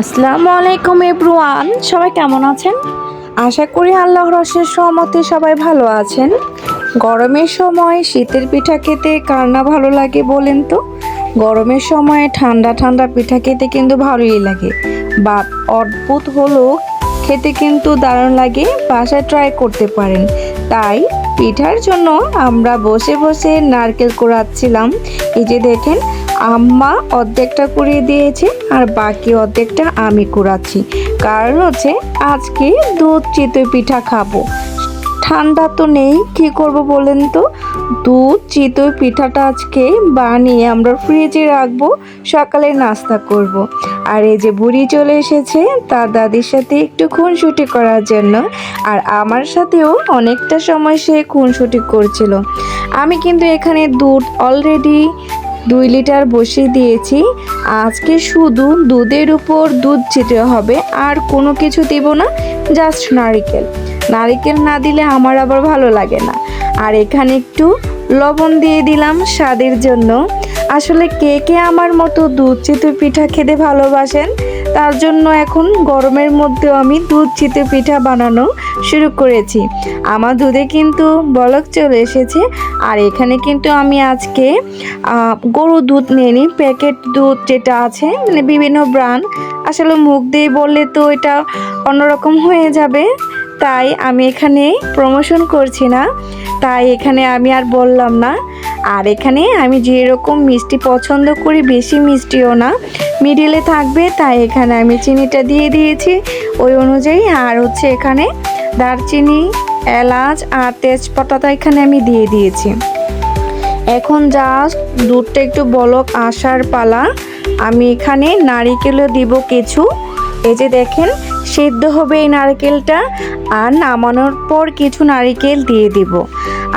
আসসালামু আলাইকুম এভরিওয়ান, সবাই কেমন আছেন? আশা করি আল্লাহ রসের সহমতে সবাই ভালো আছেন। গরমের সময় শীতের পিঠা খেতে কার না ভালো লাগে বলেন তো? গরমের সময় ঠান্ডা ঠান্ডা পিঠা খেতে কিন্তু ভালোই লাগে। বা অদ্ভুত হলো খেতে কিন্তু দারুণ লাগে, বাসায় ট্রাই করতে পারেন। তাই পিঠার জন্য আমরা বসে বসে নারকেল কুড়াচ্ছিলাম। এই যে দেখেন, আম্মা অর্ধেকটা কুড়িয়ে দিয়েছে আর বাকি অর্ধেকটা আমি কুড়াচ্ছি। কারণ হচ্ছে, আজকে দুধ চিতই পিঠা খাব। ঠান্ডা তো নেই, কি করব বলেন তো? দুধ, চিতই, পিঠাটা আজকে বানিয়ে আমরা ফ্রিজে রাখব, সকালে নাস্তা করব। আর এই যে বুড়ি চলে এসেছে, তার দাদির সাথে একটু খুনসুটি করার জন্য, আর আমার সাথেও অনেকটা সময় সে খুনসুটি করছিল। আমি কিন্তু এখানে দুধ অলরেডি দুই লিটার বসিয়ে দিয়েছি। আজকে শুধু দুধের উপর দুধ চিতে হবে, আর কোনো কিছু দেব না জাস্ট নারিকেল। নারিকেল না দিলে আমার আবার ভালো লাগে না। আর এখানে একটু লবণ দিয়ে দিলাম স্বাদের জন্য। আসলে কে কে আমার মতো দুধ চিতই পিঠা খেতে ভালোবাসেন, তার জন্য এখন গরমের মধ্যেও আমি দুধ চিতে পিঠা বানানো শুরু করেছি। আমার দুধে কিন্তু বলক চলে এসেছে, আর এখানে কিন্তু আমি আজকে গরু দুধ নিয়ে নিই, প্যাকেট দুধ যেটা আছে মানে বিভিন্ন ব্র্যান্ড। আসলে মুখ দিয়ে বললে তো এটা অন্যরকম হয়ে যাবে। তাই আমি এখানে প্রমোশন করছি না। তাই এখানে আমি আর বললাম না। আর এখানে আমি যেরকম মিষ্টি পছন্দ করি, বেশি মিষ্টিও না। মিডিলে থাকবে, তাই এখানে আমি চিনিটা দিয়ে দিয়েছি। ওই অনুযায়ী আর হচ্ছে এখানে দারচিনি, এলাচ আর তেজপাতাটা এখানে আমি দিয়ে দিয়েছি। এখন জাস্ট দুধটা একটু বলক আসার পালা। আমি এখানে নারিকেলও দিব কিছু। এই যে দেখেন, সেদ্ধ হবে এই নারকেলটা আর নামানোর পর কিছু নারিকেল দিয়ে দিব।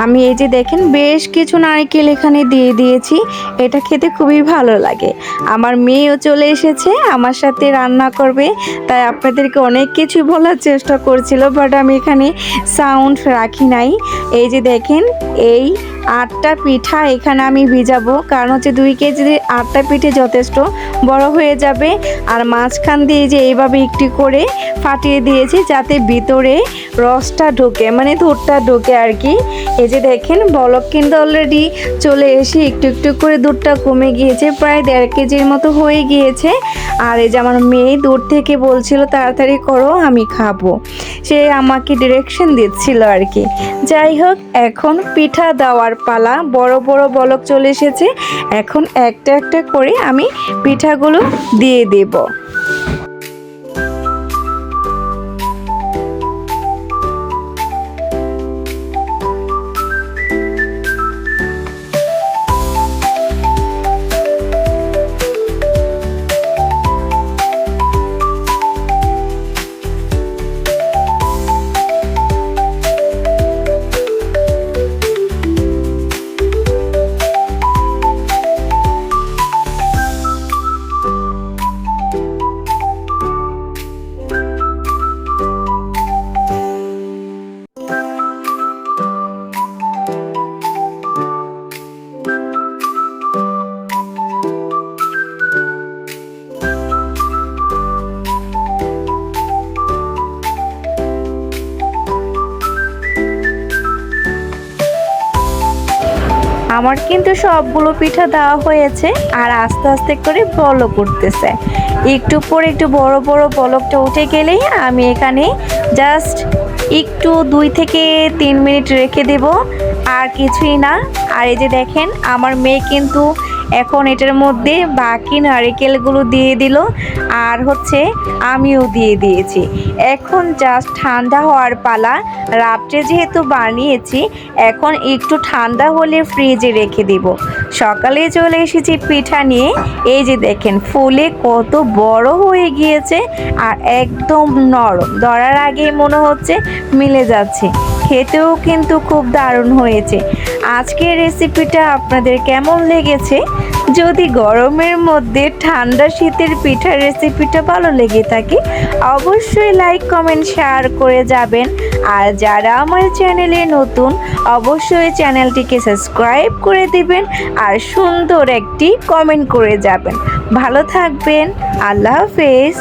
আমি এই যে দেখেন, বেশ কিছু নারকেল এখানে দিয়ে দিয়েছি। এটা খেতে খুবই ভালো লাগে। আমার মেয়েও চলে এসেছে, আমার সাথে রান্না করবে। তাই আপনাদেরকে অনেক কিছু বলার চেষ্টা করছিল বাট আমি এখানে সাউন্ড রাখি নাই। এই যে দেখেন, এই আটটা পিঠা এখানে আমি ভিজাবো। কারণ হচ্ছে দুই কেজি আটটা পিঠে যথেষ্ট। বড় হয়ে যাবে। আর মাঝখান দিয়ে যে এইভাবে একটি করে ফাটিয়ে দিয়েছি, যাতে ভিতরে রসটা ঢোকে মানে দুধটা ঢোকে আর কি। এই যে দেখেন, বলক কিন্তু অলরেডি চলে এসে একটু একটু করে দুধটা কমে গিয়েছে, প্রায় দেড় কেজির মতো হয়ে গিয়েছে। আর এই যে আমার মেয়ে দূর থেকে বলছিল, তাড়াতাড়ি করো, আমি খাব। সে আমাকে ডিরেকশন দিচ্ছিল আর কি। যাই হোক, এখন পিঠা দেওয়ার পালা বড় বড় বলক চলে এসেছে। এখন একটা একটা করে আমি পিঠাগুলো দিয়ে দেব। আমার কিন্তু সবগুলো পিঠা দেওয়া হয়েছে আর আস্তে আস্তে করে বলক উঠতেছে। একটু পরে একটু বড় বড় বলকটা উঠে গেলেই আমি এখানে জাস্ট একটু দুই থেকে তিন মিনিট রেখে দেব। আর কিছুই না। আর এই যে দেখেন, আমার মেয়ে কিন্তু এখন এটার মধ্যে বাকি নারিকেলগুলো দিয়ে দিল, আর হচ্ছে আমিও দিয়ে দিয়েছি। এখন জাস্ট ঠান্ডা হওয়ার পালা। রাত্রে যেহেতু বানিয়েছি, এখন একটু ঠান্ডা হলে ফ্রিজে রেখে দিব। সকালে চলে এসেছি পিঠা নিয়ে। এই যে দেখেন, ফুলে কত বড় হয়ে গিয়েছে, আর একদম নরম। ধরার আগে মনে হচ্ছে মিলে যাচ্ছে। খেতেও কিন্তু খুব দারুণ হয়েছে। আজকের রেসিপিটা আপনাদের কেমন লেগেছে? যদি গরমের মধ্যে ঠান্ডা শীতের পিঠার রেসিপিটা ভালো লেগে থাকে, অবশ্যই লাইক কমেন্ট শেয়ার করে যাবেন। আর যারা আমার চ্যানেলে নতুন, অবশ্যই চ্যানেলটিকে সাবস্ক্রাইব করে দিবেন আর সুন্দর একটি কমেন্ট করে যাবেন। ভালো থাকবেন, আল্লাহ হাফেজ।